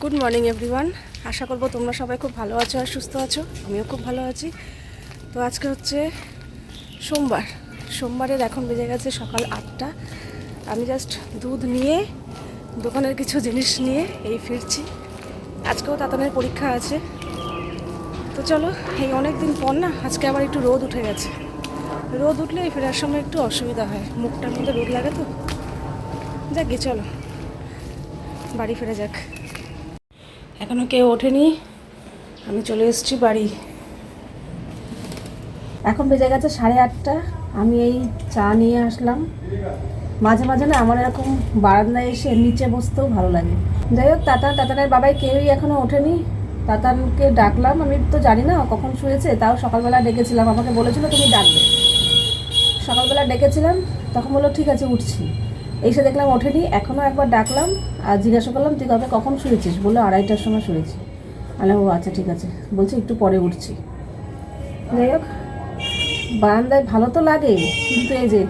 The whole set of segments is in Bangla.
গুড মর্নিং এভরিওয়ান আশা করব তোমরা সবাই খুব ভালো আছো আর সুস্থ আছো। আমিও খুব ভালো আছি। তো আজকে হচ্ছে সোমবার। সোমবারের এখন বেজে গেছে সকাল আটটা। আমি জাস্ট দুধ নিয়ে, দোকানের কিছু জিনিস নিয়ে এই ফিরছি। আজকেও তাতানের পরীক্ষা আছে। তো চলো, এই অনেক দিন পর না, আজকে আবার একটু রোদ উঠে গেছে। রোদ উঠলে এই ফেরার সময় একটু অসুবিধা হয়। মুখটার মধ্যে রোদ লাগে তো? যাক গে, চলো। বাড়ি ফিরে যাক। এখনও কেউ ওঠেনি। আমি চলে এসেছি বাড়ি। এখন বেজে গেছে সাড়ে আটটা। আমি এই চা নিয়ে আসলাম। মাঝে মাঝে না আমার এরকম বারান্দায় এসে নিচে বসতেও ভালো লাগে। যাই হোক, তাতান, তাতানের বাবাই কেউই এখনও ওঠেনি। তাতানকে ডাকলাম। আমি তো জানি না কখন শুয়েছে, তাও সকালবেলা ডেকেছিলাম। আমাকে বলেছিল তুমি ডাকবে। সকালবেলা ডেকেছিলাম, তখন বলল, ঠিক আছে, উঠছি। এসে দেখলাম ওঠেনি এখনও একবার ডাকলাম, আর জিজ্ঞাসা করলাম, তুই কবে, কখন শুয়েছিস? বলল, আড়াইটার সময় শুয়েছি। আলাম ও আচ্ছা ঠিক আছে। বলছি, একটু পরে উঠছি। যাই হোক, বারান্দায় ভালো তো লাগে, কিন্তু এই যে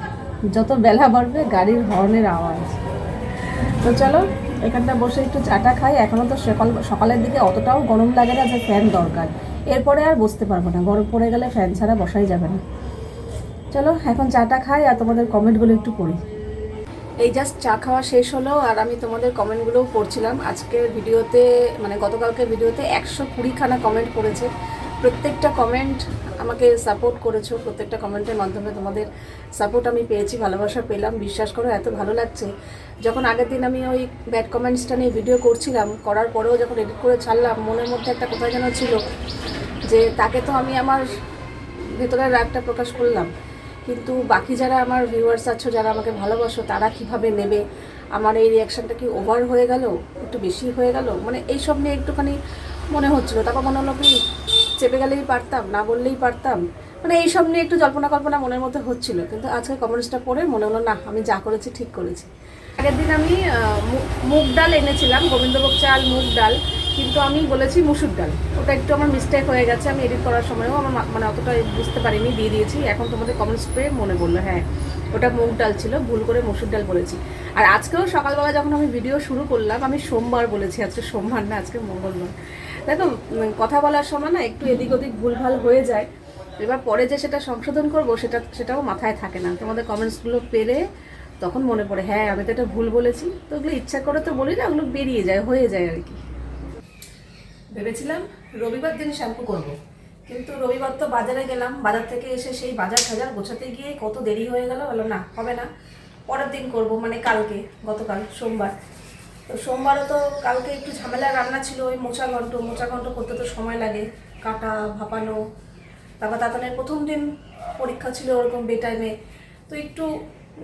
যত বেলা বাড়বে, গাড়ির হর্নের আওয়াজ। তো চলো, এখানটা বসে একটু চাটা খাই। এখনও তো সকাল, সকালের দিকে অতটাও গরম লাগে না যে ফ্যান দরকার। এরপরে আর বসতে পারব না, গরম পড়ে গেলে ফ্যান ছাড়া বসাই যাবে না। চলো, এখন চাটা খাই, আর তোমাদের কমেন্টগুলো একটু পড়ি। এই জাস্ট চা খাওয়া শেষ হলো আর আমি তোমাদের কমেন্টগুলোও পড়ছিলাম। আজকের ভিডিওতে মানে গতকালকের ভিডিওতে একশো কুড়িখানা কমেন্ট করেছে প্রত্যেকটা কমেন্ট আমাকে সাপোর্ট করেছ। প্রত্যেকটা কমেন্টের মাধ্যমে তোমাদের সাপোর্ট আমি পেয়েছি, ভালোবাসা পেলাম। বিশ্বাস করো, এত ভালো লাগছে। যখন আগের দিন আমি ওই ব্যাড কমেন্টসটা নিয়ে ভিডিও করছিলাম, করার পরেও যখন এডিট করে ছাড়লাম, মনের মধ্যে একটা কোথায় যেন ছিল যে, তাকে তো আমি আমার ভেতরের রাগটা প্রকাশ করলাম। কিন্তু বাকি যারা আমার ভিউয়ার্স আছো, যারা আমাকে ভালোবাসো, তারা কীভাবে নেবে? আমার এই রিয়াকশানটা কি ওভার হয়ে গেল? একটু বেশি হয়ে গেল? মানে এইসব নিয়ে একটুখানি মনে হচ্ছিল। তারপর মনে হলো কি, চেপে গেলেই পারতাম, না বললেই পারতাম। মানে এইসব নিয়ে একটু জল্পনা কল্পনা মনের মধ্যে হচ্ছিল। কিন্তু আজকে কমেন্টসটা পড়ে মনে হলো, না, আমি যা করেছি ঠিক করেছি। আগের দিন আমি মুগ ডাল এনেছিলাম, গোবিন্দভোগ চাল, মুগ ডাল। কিন্তু আমি বলেছি মুসুর ডাল। ওটা একটু আমার মিস্টেক হয়ে গেছে, আমি এডিট করার সময়ও আমার মানে অতটা বুঝতে পারিনি, দিয়ে দিয়েছি। এখন তোমাদের কমেন্টস পেয়ে মনে পড়ল হ্যাঁ ওটা মুগ ডাল ছিল, ভুল করে মসুর ডাল বলেছি। আর আজকেও সকালবেলা যখন আমি ভিডিও শুরু করলাম, আমি সোমবার বলেছি, আজকে সোমবার না, আজকে মঙ্গলবার। দেখো কথা বলার সময় না একটু এদিক ওদিক ভুলভাল হয়ে যায়। এবার পরে যে সেটা সংশোধন করব, সেটা, সেটাও মাথায় থাকে না। তোমাদের কমেন্টসগুলো পেরে তখন মনে পড়ে হ্যাঁ আমি তো এটা ভুল বলেছি। তো ওগুলো ইচ্ছা করে তো বলি না, ওগুলো বেরিয়ে যায়, হয়ে যায় আর কি। ভেবেছিলাম রবিবার দিন শ্যাম্পু করব। কিন্তু রবিবার তো বাজারে গেলাম, বাজার থেকে এসে সেই বাজার টাজার গোছাতে গিয়ে কত দেরি হয়ে গেল বলো না, হবে না, পরের দিন করব। মানে কালকে, গতকাল, সোমবার। তো সোমবারও তো কালকে একটু ঝামেলা, রান্না ছিল ওই মোচা ঘন্ট মোচা ঘন্ট করতে তো সময় লাগে, কাটা, ভাপানো, তারপর তাতানের প্রথম দিন পরীক্ষা ছিল ওরকম বে টাইমে তো একটু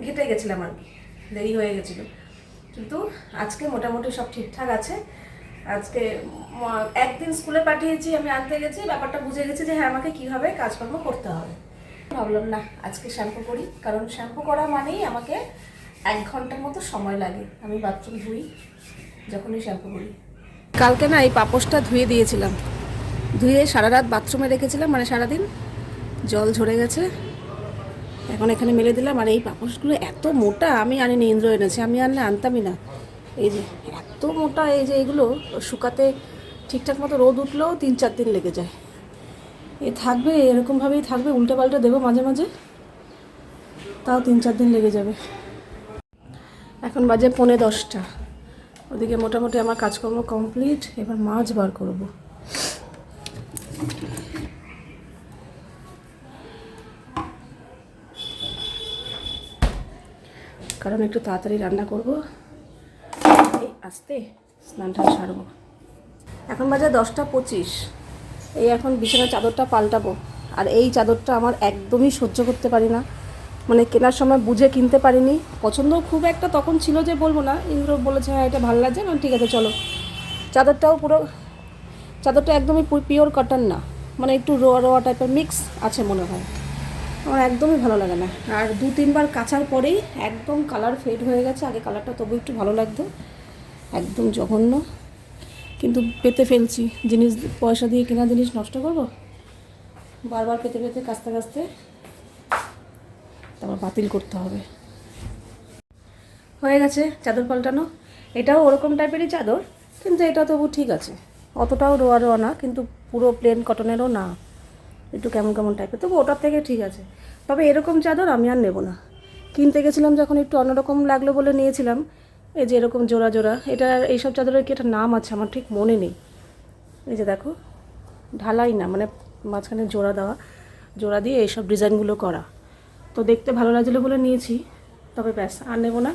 ঘেটে গেছিলাম আর কি, দেরি হয়ে গেছিল। কিন্তু আজকে মোটামুটি সব ঠিকঠাক আছে আজকে একদিন স্কুলে পাঠিয়েছি, আমি আনতে গেছি, ব্যাপারটা বুঝে গেছি যে হ্যাঁ আমাকে কীভাবে কাজকর্ম করতে হবে। ভাবলাম, না, আজকে শ্যাম্পু করি। কারণ শ্যাম্পু করা মানেই আমাকে এক ঘণ্টার মতো সময় লাগে। আমি বাথরুম ধুই, যখনই শ্যাম্পু করি। কালকে না এই পাপোশটা ধুয়ে দিয়েছিলাম। ধুয়ে সারা রাত বাথরুমে রেখেছিলাম মানে সারাদিন জল ঝরে গেছে। এখন এখানে মেলে দিলাম, আর এই পাপোশগুলো এত মোটা, আমি আনিনি, ইন্দ্র এনেছে, আমি আনলে আনতামই না। এই যে এত মোটা এই যে এগুলো শুকাতে ঠিকঠাক মতো রোদ উঠলেও তিন চার দিন লেগে যায়। এ থাকবে, এরকমভাবেই থাকবে উল্টে দেবো মাঝে মাঝে, তাও তিন চার দিন লেগে যাবে। এখন বাজে পৌনে দশটা। ওদিকে মোটামুটি আমার কাজকর্ম কমপ্লিট, এবার মাছ বার করব। কারণ একটু তাড়াতাড়ি রান্না করব। আস্তে স্নানটা সারবো। এখন বাজে দশটা পঁচিশ। এই এখন বিছানার চাদরটা পাল্টাবো। আর এই চাদরটা আমার একদমই সহ্য করতে পারি না। মানে কেনার সময় বুঝে কিনতে পারিনি। পছন্দ খুব একটা তখন ছিল যে বলব না। ইন্দ্র বলেছে হ্যাঁ এটা ভালো লাগছে, না, ঠিক আছে, চলো। চাদরটাও পুরো, চাদরটা একদমই পিওর কটন না। মানে একটু রোয়া রোয়া টাইপের মিক্স আছে মনে হয়। আমার একদমই ভালো লাগে না। আর দু তিনবার কাচার পরেই একদম কালার ফেড হয়ে গেছে। আগে কালারটা তবু একটু ভালো লাগতো। একদম জঘন্য। কিন্তু পেতে ফেলছি। জিনিস, পয়সা দিয়ে কেনা জিনিস নষ্ট করব? বারবার পেতে পেতে কাচতে কাচতে তারপর বাতিল করতে হবে। হয়ে গেছে চাদর পাল্টানো। এটাও ওরকম টাইপেরই চাদর, কিন্তু এটা তবু ঠিক আছে। অতটাও রোয়া রোয়া না, কিন্তু পুরো প্লেন কটনেরও না। একটু কেমন কেমন টাইপের তবু ওটার থেকে ঠিক আছে। তবে এরকম চাদর আমি আর নেব না। কিনতে গেছিলাম যখন একটু অন্যরকম লাগল বলে নিয়েছিলাম এই যে এরকম জোড়া জোড়া, এটা এইসব চাদরের কি একটা নাম আছে? আমার ঠিক মনে নেই। এই যে দেখো, ঢালাই না মানে মাঝখানে জোড়া দেওয়া, জোড়া দিয়ে এইসব ডিজাইনগুলো করা। তো দেখতে ভালো লাগছিল বলে নিয়েছি, তবে ব্যাস, আর নেব না।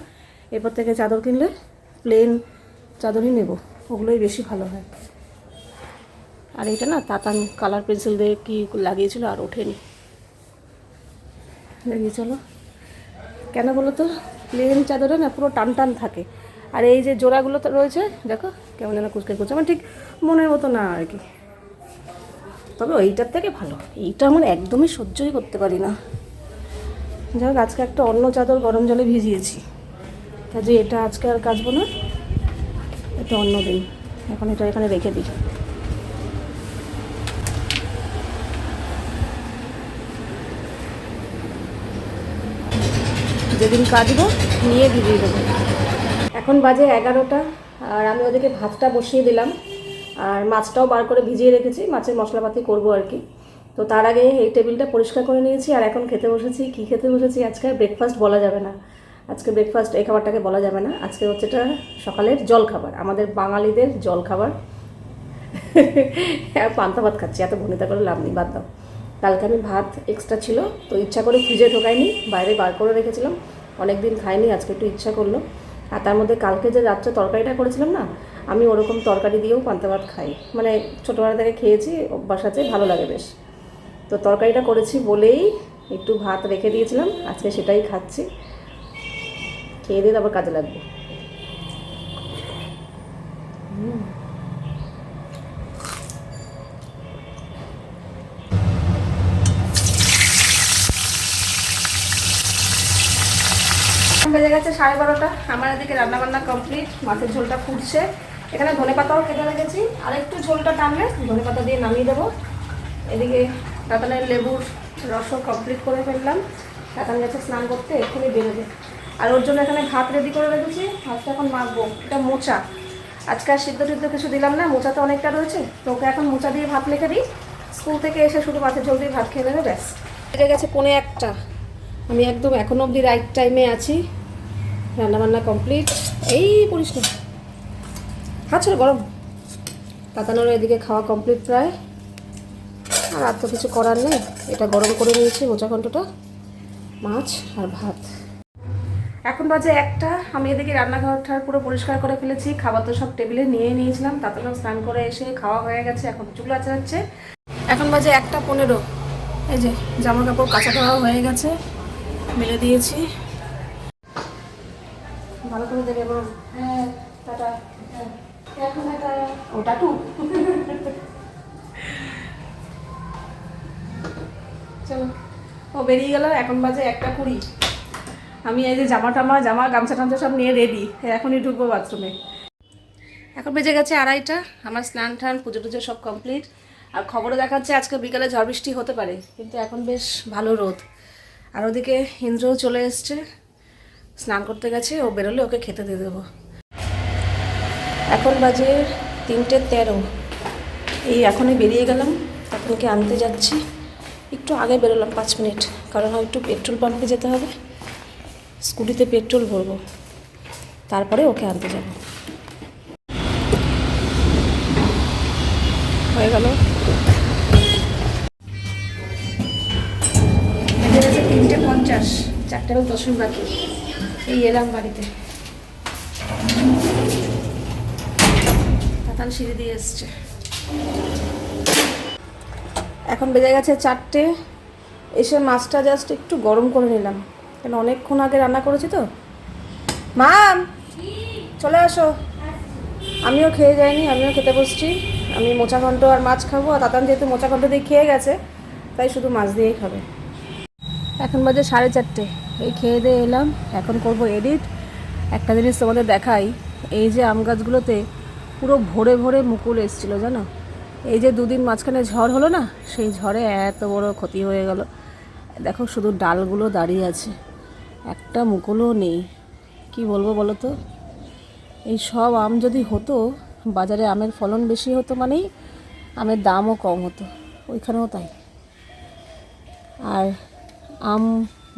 এরপর থেকে চাদর কিনলে প্লেন চাদরই নেব, ওগুলোই বেশি ভালো হয়। আর এটা না, তাতান কালার পেন্সিল দিয়ে কি লাগিয়েছিল আর ওঠেনি। লাগিয়ে চলো। কেন বলো তো? প্লেন চাদরে না পুরো টান টান থাকে। আর এই যে জোড়াগুলো তো রয়েছে, দেখো কেমন যেন কুচকে কুচকে আমার ঠিক মনের মতো না আর কি। তবে ওইটার থেকে ভালো। এইটা আমার একদমই সহ্যই করতে পারি না। যাই হোক, আজকে একটা অন্য চাদর গরম জলে ভিজিয়েছি। কাজে এটা আজকে আর কাচবো না, এটা অন্য দিন এখন এটা এখানে রেখে দিই। যেদিন কাচবো নিয়ে ভিজিয়ে দেবো। এখন বাজে এগারোটা, আর আমি ওদেরকে ভাতটা বসিয়ে দিলাম। আর মাছটাও বার করে ভিজিয়ে রেখেছি, মাছের মশলাপাতি করব আর কি। তো তার আগে এই টেবিলটা পরিষ্কার করে নিয়েছি, আর এখন খেতে বসেছি। কী খেতে বসেছি? আজকে ব্রেকফাস্ট বলা যাবে না। আজকে ব্রেকফাস্ট এই খাবারটাকে বলা যাবে না। আজকে হচ্ছে এটা সকালের জল খাবার, আমাদের বাঙালিদের জল খাবার। আর পান্তা ভাত খাচ্ছি, এত ভনিতা করে লাভ নেই, বাদ দাও। কালকে আমি ভাত এক্সট্রা ছিল, তো ইচ্ছা করে ফ্রিজে ঢোকাইনি, বাইরে বার করে রেখেছিলাম। অনেক দিন খাইনি, আজকে একটু ইচ্ছা করল। আর তার মধ্যে কালকে যে রাত্রে তরকারিটা করেছিলাম না, আমি ওরকম তরকারি দিয়েও পান্তা ভাত খাই। মানে ছোটোবেলা থেকে খেয়েছি, অভ্যাস আছে, ভালো লাগে বেশ। তো তরকারিটা করেছি বলেই একটু ভাত রেখে দিয়েছিলাম, আজকে সেটাই খাচ্ছি। খেয়ে দিয়ে তারপর কাজে লাগবে এখন গেছে সাড়ে বারোটা। আমার এদিকে রান্নাবান্না কমপ্লিট মাছের ঝোলটা ফুটছে। এখানে ধনে পাতাও কেটে রেখেছি। আর একটু ঝোলটা টানলে ধনে পাতা দিয়ে নামিয়ে দেবো। এদিকে তাতানের লেবুর রসও কমপ্লিট করে ফেললাম। তাতান গেছে স্নান করতে, এক্ষুনি বেরোবে। আর ওর জন্য এখানে ভাত রেডি করে রেখেছি। ভাতটা এখন মাখবো। এটা মোচা। আজকে আর সিদ্ধ টিদ্ধ কিছু দিলাম না, মোচা তো অনেকটা রয়েছে। তো ওকে এখন মোচা দিয়ে ভাত লিখে দিই। স্কুল থেকে এসে শুধু মাছের ঝোল দিয়ে ভাত খেয়ে নেবে, ব্যাস। এটা গেছে পনে একটা। আমি একদম এখন অবধি রাইট টাইমে আছি। রান্নাবান্না কমপ্লিট এই পড়িস না খাচ্ছ গরম। তাতানোর এদিকে খাওয়া কমপ্লিট প্রায়। আর আর তো কিছু করার নেই। এটা গরম করে নিয়েছি মোচা ঘন্টটা মাছ আর ভাত। এখন বাজে একটা। আমি এদিকে রান্নাঘরটার পুরো পরিষ্কার করে ফেলেছি। খাবার তো সব টেবিলে নিয়ে নিয়েছিলাম। তাতানো স্নান করে এসে খাওয়া হয়ে গেছে। এখন চুল আচারাচ্ছে এখন বাজে একটা পনেরো। এই যে জামা কাপড় কাঁচা দেওয়া হয়ে গেছে। মেলে দিয়েছি। ভালো করে দেবে এবং হ্যাঁ টাটা হ্যাঁ এখন এটা ও টাটু। চলো। ও বেরিয়ে গেল, এখন বাজে একটা কুড়ি। আমি এই যে জামা টামা, জামা, গামছা টামছা সব নিয়ে রেডি এখনই ঢুকবো বাথরুমে এখন বেজে গেছে আড়াইটা, আমার স্নান টান, পুজো টুজো সব কমপ্লিট আর খবরে দেখাচ্ছে আজকে বিকালে ঝড় বৃষ্টি হতে পারে, কিন্তু এখন বেশ ভালো রোদ। আর ওদিকে ইন্দ্রও চলে এসছে। স্নান করতে গেছে, ও বেরোলে ওকে খেতে দিয়ে দেবো। এখন বাজে তিনটে তেরো। এই এখনই বেরিয়ে গেলাম তখনকে আনতে যাচ্ছি? একটু আগে বেরোলাম পাঁচ মিনিট, কারণ একটু পেট্রোল পাম্পে যেতে হবে। স্কুটিতে পেট্রোল ভরবো, তারপরে ওকে আনতে যাব। হয়ে গেল। তিনটে পঞ্চাশ, চারটে দশ বাকি। এই এলাম বাড়িতে তাতান সিঁড়ি দিয়ে এসছে। এখন বেজে গেছে চারটে। এসে মাছটা জাস্ট একটু গরম করে নিলাম। কেন অনেকক্ষণ আগে রান্না করেছি তো। মাম, চলে আসো। আমিও খেয়ে যাইনি, আমিও খেতে বসছি। আমি মোচা ঘন্ট আর মাছ খাব, আর তাতান যেহেতু মোচা ঘন্ট দিয়ে খেয়ে গেছে, তাই শুধু মাছ দিয়েই খাবে। এখন বাজে সাড়ে চারটে। এই খেয়ে দিয়ে এলাম। এখন করব এডিট একটা জিনিস তোমাদের দেখাই। এই যে আম গাছগুলোতে পুরো ভরে ভরে মুকুল এসেছিল, জানো? এই যে দুদিন মাঝখানে ঝড় হলো না, সেই ঝড়ে এত বড় ক্ষতি হয়ে গেল। দেখো শুধু ডালগুলো দাঁড়িয়ে আছে। একটা মুকুলও নেই। কি বলব বলো তো? এই সব আম যদি হতো, বাজারে আমের ফলন বেশি হতো মানেই আমের দামও কম হতো। ওইখানেও তাই। আর আম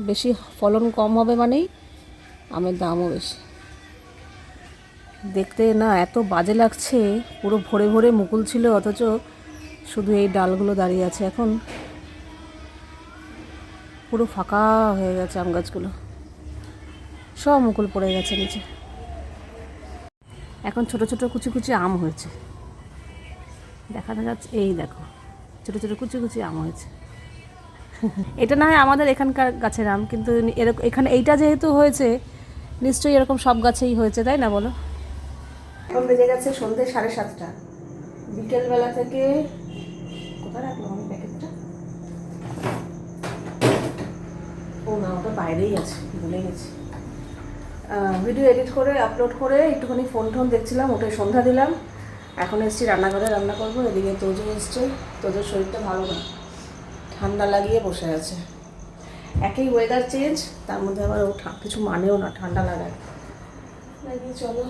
বেশি ফলন কম হবে মানেই আমের দামও বেশি। দেখতে না এত বাজে লাগছে, পুরো ভরে ভরে মুকুল ছিল অথচ শুধু এই ডালগুলো দাঁড়িয়ে আছে এখন। পুরো ফাঁকা হয়ে গেছে আম গাছগুলো। সব মুকুল পড়ে গেছে নিচে। এখন ছোট ছোট কুচি কুচি আম হয়েছে। দেখা যাচ্ছে, এই দেখো, ছোট ছোট কুচি কুচি আম হয়েছে। এটা না হয় আমাদের এখানকার গাছের আম, কিন্তু এরকম এখানে এইটা যেহেতু হয়েছে, নিশ্চয়ই এরকম সব গাছেই হয়েছে, তাই না বলো? এখন বেজে গেছে সন্ধে সাড়ে সাতটা। বিকেলবেলা থেকে কোথায় আমি প্যাকেটটা? ও না, ওটা বাইরেই আছে, ভুলে গেছি। ভিডিও এডিট করে, আপলোড করে একটুখানি ফোন টোন দেখছিলাম ওটাই সন্ধ্যা দিলাম। এখন এসছি রান্নাঘরে, রান্না করব, এদিকে তোজো এসছে। তোজোর শরীরটা ভালো না। ঠান্ডা লাগিয়ে বসে আছে। একই ওয়েদার চেঞ্জ তার মধ্যে আবার ও কিছু মানেও না ঠান্ডা লাগায় নাকি চলো।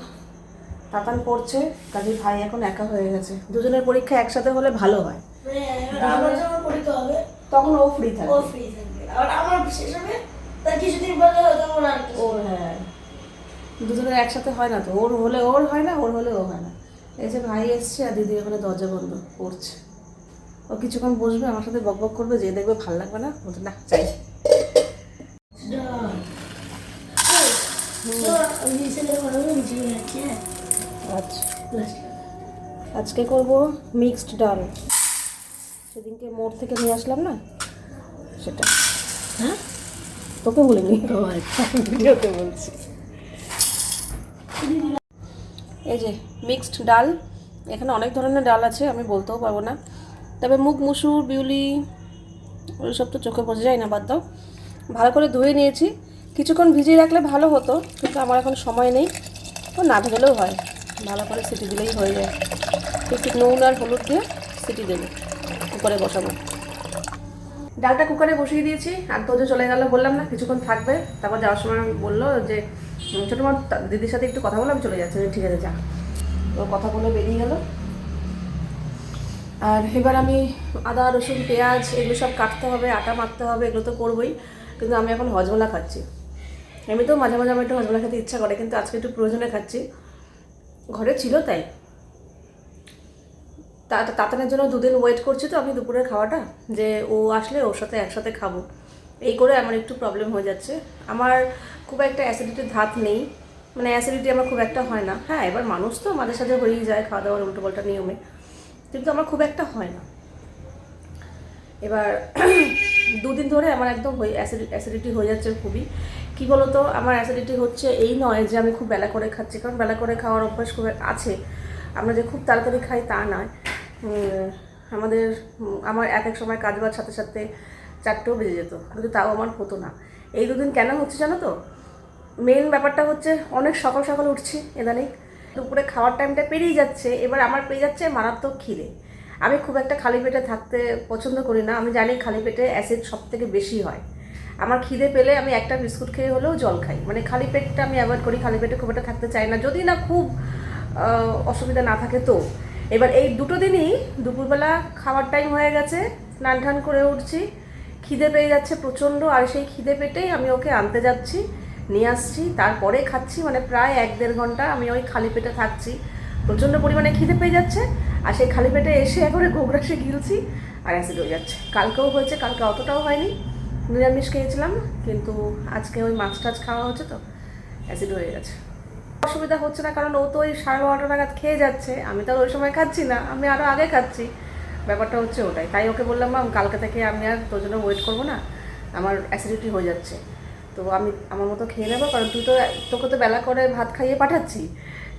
তাতান পড়ছে কাজে ভাই এখন একা হয়ে গেছে। দুজনের পরীক্ষা একসাথে হলে ভালো হয়। হবে তখন ও ফ্রি ও ফ্রি থাকবে। আর আমার শেষ হবে তার কিছুদিন পরে হয়তো আর ওর হ্যাঁ। দুজনের একসাথে হয় না তো। ওর হলে ওর হয় না ওর হলে ও হয় না। এই যে ভাই এসছে আর দিদি ওখানে দরজা বন্ধ পড়ছে। ও কিছুক্ষণ বসবে আমার সাথে বক বক করবে যে দেখবে ভালো লাগবে না। বলতে না চাই আচ্ছা। আজকে করব মিক্সড ডাল। সেদিনকে মোড় থেকে নিয়ে আসলাম না? সেটা। হ্যাঁ? তোকে বলিনি? আচ্ছা। ভিডিওতে বলছি। এই যে মিক্সড ডাল। এখানে অনেক ধরনের ডাল আছে আমি বলতেও পারব না। তবে মুগ মুসুর, বিউলি ওইসব তো চোখে বোঝা যায় না, বাদ দাও। ভালো করে ধুয়ে নিয়েছি। কিছুক্ষণ ভিজিয়ে রাখলে ভালো হতো, কিন্তু আমার এখন সময় নেই। ও না ভেজলেও হয়। ভালো করে সিটি দিলেই হয়ে যায়। একটু নুন আর হলুদ দিয়ে সিটি দেবো, কুকারে বসাবো। ডালটা কুকারে বসিয়ে দিয়েছি, আর তো যে চলে গেল বললাম না, কিছুক্ষণ থাকবে। তারপর যাওয়ার সময় বলল যে, ছোটো দিদির সাথে একটু কথা বলে, আমি চলে যাচ্ছি। ঠিক আছে, যা। ও কথা বলে বেরিয়ে গেল। আর এবার আমি আদা, রসুন, পেঁয়াজ, এগুলো সব কাটতে হবে, আটা মাখতে হবে, এগুলো তো করবোই। কিন্তু আমি এখন হজমলা খাচ্ছি। এমনিতেও মাঝে মাঝে আমার একটু হজমলা খেতে ইচ্ছা করে, কিন্তু আজকে একটু প্রয়োজনে খাচ্ছি। ঘরে ছিল তাই। তাতানের জন্য দুদিন ওয়েট করছি তো আমি দুপুরের খাওয়াটা, যে ও আসলে ওর সাথে একসাথে খাব। এই করে আমার একটু প্রবলেম হয়ে যাচ্ছে। আমার খুব একটা অ্যাসিডিটির ধাত নেই। মানে অ্যাসিডিটি আমার খুব একটা হয় না। হ্যাঁ এবার মানুষ তো মাঝে সাঝে হয়েই যায় খাওয়া দাওয়ার উল্টো পাল্টা নিয়মে। কিন্তু আমার খুব একটা হয় না। এবার দুদিন ধরে আমার একদম অ্যাসিডিটি হয়ে যাচ্ছে খুবই। কী বলতো? আমার অ্যাসিডিটি হচ্ছে এই নয় যে আমি খুব বেলা করে খাচ্ছি। কারণ বেলা করে খাওয়ার অভ্যাস খুব আছে। আমরা যে খুব তাড়াতাড়ি খাই তা নয়। আমাদের, আমার এক এক সময় কাজ সাথে সাথে চারটেও বেজে যেত। কিন্তু তাও আমার হতো না। এই দুদিন কেন হচ্ছে জানো তো? মেন ব্যাপারটা হচ্ছে অনেক সকাল সকাল উঠছি, ইদানিং। দুপুরে খাওয়ার টাইমটা পেরিয়ে যাচ্ছে, এবার আমার পেয়ে যাচ্ছে মারাত্মক খিদে। আমি খুব একটা খালি পেটে থাকতে পছন্দ করি না, আমি জানি খালি পেটে অ্যাসিড সব থেকে বেশি হয়। আমার খিদে পেলে আমি একটা বিস্কুট খেয়ে হলেও জল খাই। মানে খালি পেটটা আমি অ্যাভয়েড করি, খালি পেটে খুব একটা থাকতে চাই না। যদি না খুব অসুবিধা না থাকে তো। এবার এই দুটো দিনই দুপুরবেলা খাওয়ার টাইম হয়ে গেছে স্নান টান করে উঠছি, খিদে পেয়ে যাচ্ছে প্রচণ্ড, আর সেই খিদে পেটেই আমি ওকে আনতে যাচ্ছি। নিয়ে আসছি, তারপরে খাচ্ছি মানে প্রায় এক দেড় ঘণ্টা আমি ওই খালি পেটে থাকছি। প্রচণ্ড পরিমাণে খিদে পেয়ে যাচ্ছে, আর সেই খালি পেটে এসে একবারে গোগ্রাসে গিলছি আর অ্যাসিড হয়ে যাচ্ছে। কালকেও হয়েছে, কালকে অতটাও হয়নি, নিরামিষ খেয়েছিলাম, কিন্তু আজকে ওই মাছ টাছ খাওয়া হচ্ছে তো অ্যাসিড হয়ে গেছে। অসুবিধা হচ্ছে না, কারণ ও তো ওই সাড়ে বারোটা নাগাদ খেয়ে যাচ্ছে, আমি তো ওই সময় খাচ্ছি না, আমি আরও আগে খাচ্ছি। ব্যাপারটা হচ্ছে ওটাই, তাই ওকে বললাম মাম কালকে থেকে আমি আর তোর জন্য ওয়েট করব না, আমার অ্যাসিডিটি হয়ে যাচ্ছে। তো আমি আমার মতো খেয়ে নেব, কারণ তুই তো, তোকে তো বেলা করে ভাত খাইয়ে পাঠাচ্ছি।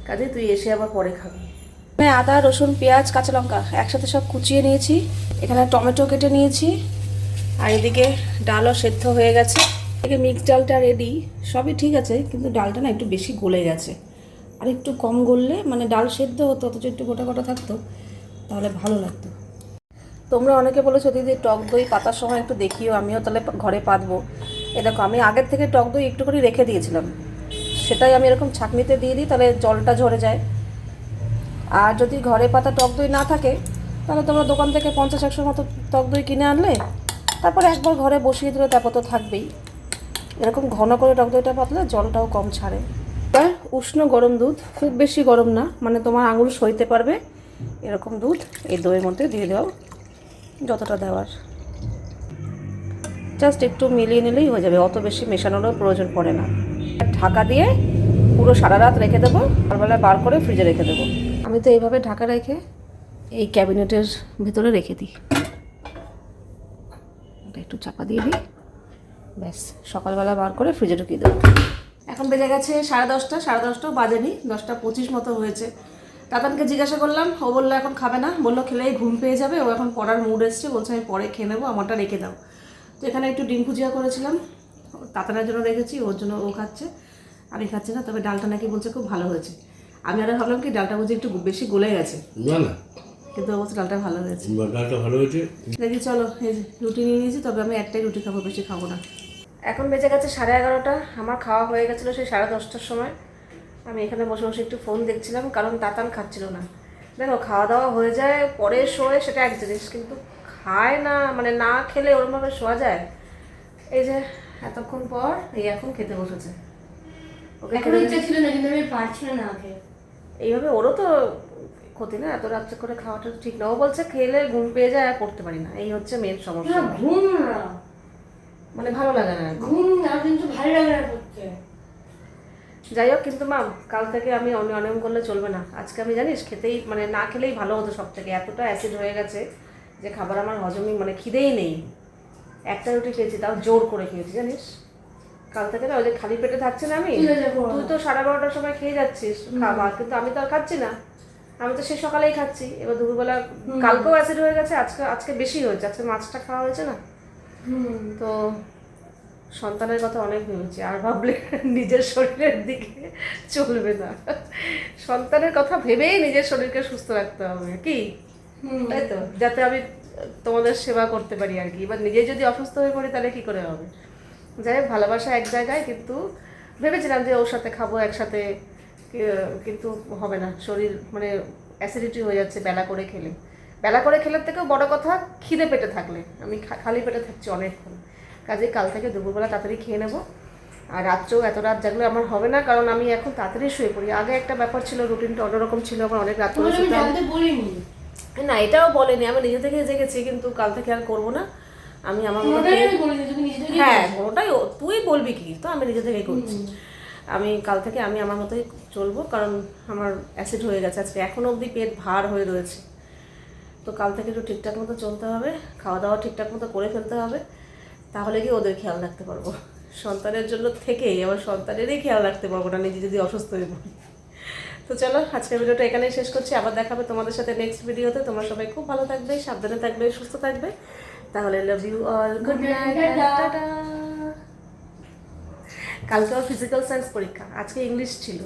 কাজে তুই এসে আবার পরে খাবি। হ্যাঁ আদা, রসুন, পেঁয়াজ, কাঁচা লঙ্কা একসাথে সব কুচিয়ে নিয়েছি। এখানে টমেটো কেটে নিয়েছি। আর এদিকে ডালও সেদ্ধ হয়ে গেছে। এদিকে মিক্স ডালটা রেডি সবই ঠিক আছে, কিন্তু ডালটা না একটু বেশি গলে গেছে। আর একটু কম গললে মানে ডাল সেদ্ধ হতো, অথচ একটু গোটা গোটা থাকতো, তাহলে ভালো লাগতো। তোমরা অনেকে বলেছ, দিদি, টক দই পাতার সময় একটু দেখিও, আমিও তাহলে ঘরে পাতবো। এ দেখো, আমি আগের থেকে টক দই একটু করে রেখে দিয়েছিলাম। সেটাই আমি এরকম ছাঁকনিতে দিয়ে দিই, তাহলে জলটা ঝরে যায়। আর যদি ঘরে পাতা টক দই না থাকে, তাহলে তোমরা দোকান থেকে পঞ্চাশ, একশোর মতো টক দই কিনে আনলে, তারপরে একবার ঘরে বসিয়ে দিলে তারপর তো থাকবেই। এরকম ঘন করে টক দইটা পাতলে জলটাও কম ছাড়ে। এবার উষ্ণ গরম দুধ, খুব বেশি গরম না মানে তোমার আঙুল সইতে পারবে। এরকম দুধ এই দইয়ের মধ্যে দিয়ে দাও, যতটা দেওয়ার। জাস্ট একটু মিলিয়ে নিলেই হয়ে যাবে। অত বেশি মেশানোরও প্রয়োজন পড়ে না। ঢাকা দিয়ে পুরো সারা রাত রেখে দেবো। সকালবেলা বার করে ফ্রিজে রেখে দেবো। আমি তো এইভাবে ঢাকা রেখে এই ক্যাবিনেটের ভেতরে রেখে দিই। একটু চাপা দিয়ে দিই। ব্যাস, সকালবেলা বার করে ফ্রিজে ঢুকিয়ে দেবো। এখন বেজে গেছে সাড়ে দশটা। সাড়ে দশটাও বাজেনি। দশটা পঁচিশ মতো হয়েছে। তাতানকে জিজ্ঞাসা করলাম, ও বলল, এখন খাবে না? বলল, খেলেই ঘুম পেয়ে যাবে। ও এখন পড়ার মুড এসছে। বলছে, আমি পরে খেয়ে নেব। আমারটা রেখে দাও। তো এখানে একটু ডিম ভুজিয়া করেছিলাম। তাতানের জন্য রেখেছি ওর জন্য ও খাচ্ছে আমি খাচ্ছি না তবে ডালটা নাকি বলছে খুব ভালো হয়েছে। আমি আরও ভাবলাম কি ডালটা বুঝি একটু বেশি গলে গেছে। না না। কিন্তু অবশ্য ডালটা ভালো হয়েছে। ডালটা ভালো হয়েছে। দেখি চলো এই যে রুটি নিয়ে নিয়েছি তবে আমি একটাই রুটি খাব বেশি খাব না। এখন বেজে গেছে সাড়ে এগারোটা আমার খাওয়া হয়ে গেছিল সেই সাড়ে দশটার সময়। আমি এখানে বসে বসে একটু ফোন দেখছিলাম কারণ তাতান খাচ্ছিল না। দেখো খাওয়া দাওয়া হয়ে যায় পরে শোয় সেটা এক জিনিস কিন্তু খায় না মানে না খেলে ওরমভাবে শোয়া যায়? এই যে এতক্ষণ পর এই এখন খেতে বসেছে। ওকে ইচ্ছা ছিল না কিন্তু আমি পারছিল না আগে এইভাবে ওরও তো ক্ষতি না এত রাত্রে করে খাওয়াটা ঠিক না। ও বলছে খেলে ঘুম পেয়ে যায় আর পড়তে পারি না। এই হচ্ছে মেন সমস্যা। ঘুম মানে ভালো লাগে না ঘুম না কিন্তু ভালো লাগে না করতে যাই হোক কিন্তু মা কাল থেকে আমি অনি- অনিয়ম করলে চলবে না। আজকে আমি জানিস খেতেই মানে না খেলেই ভালো হতো সব থেকে এতটা অ্যাসিড হয়ে গেছে। যে খাবার আমার হজমই মানে খিদেই নেই। একটা রুটি খেয়েছি তাও জোর করে খেয়েছি জানিস? কাল থেকে না ওই যে খালি পেটে থাকছে না আমি। তুই তো সাড়ে বারোটার সময় খেয়ে যাচ্ছিস খাবার কিন্তু আমি তো আর খাচ্ছি না। আমি তো সে সকালেই খাচ্ছি এবার দুপুরবেলা কালকেও অ্যাসিড হয়ে গেছে আজকে আজকে বেশি হয়েছে আজকে মাছটা খাওয়া হয়েছে না। তো সন্তানের কথা অনেক ভেবেছি আর ভাবলে নিজের শরীরের দিকে চলবে না। সন্তানের কথা ভেবেই নিজের শরীরকে সুস্থ রাখতে হবে কি? তাই তো? যাতে আমি তোমাদের সেবা করতে পারি আর কি। এবার নিজে যদি অসুস্থ হয়ে পড়ি তাহলে কি করে হবে? যাই হোক ভালোবাসা এক জায়গায় কিন্তু ভেবেছিলাম যে ওর সাথে খাব একসাথে কিন্তু হবে না। শরীর মানে অ্যাসিডিটি হয়ে যাচ্ছে বেলা করে খেলে। বেলা করে খেলে থেকেও বড় কথা খিদে পেটে থাকলে। আমি খালি পেটে থাকছি অনেকক্ষণ। কাজে কাল থেকে দুপুরবেলা তাড়াতাড়ি খেয়ে নেব। আর রাত্রেও এত রাত জাগলে আমার হবে না কারণ আমি এখন তাড়াতাড়ি শুয়ে পড়ি। আগে একটা ব্যাপার ছিল রুটিনটা অন্যরকম ছিল আমার অনেক রাত করে না এটাও বলেনি আমি নিজে থেকে জেগেছি কিন্তু কাল থেকে আর করব না। আমি আমার হ্যাঁ ওটাই তুই বলবি কি তো আমি নিজে থেকেই করছি। আমি কাল থেকে আমি আমার মতোই চলবো কারণ আমার অ্যাসিড হয়ে গেছে আজকে। এখনও অবধি পেট ভার হয়ে রয়েছে। তো কাল থেকে একটু ঠিকঠাক মতো চলতে হবে খাওয়া দাওয়া ঠিকঠাক মতো করে ফেলতে হবে তাহলে কি ওদের খেয়াল রাখতে পারব। সন্তানের জন্য থেকেই আমার সন্তানেরই খেয়াল রাখতে পারব না নিজে যদি অসুস্থ হয়ে পড়ি। তো চলো আজকের ভিডিওটা এখানেই শেষ করছি। আবার দেখাবে তোমাদের সাথে নেক্সট ভিডিওতে। তোমার সবাই খুব ভালো থাকবে সাবধানে থাকবে সুস্থ থাকবে। তাহলে love you all good night tata. কালকে ফিজিক্যাল সায়েন্স পরীক্ষা। আজকে ইংলিশ ছিল।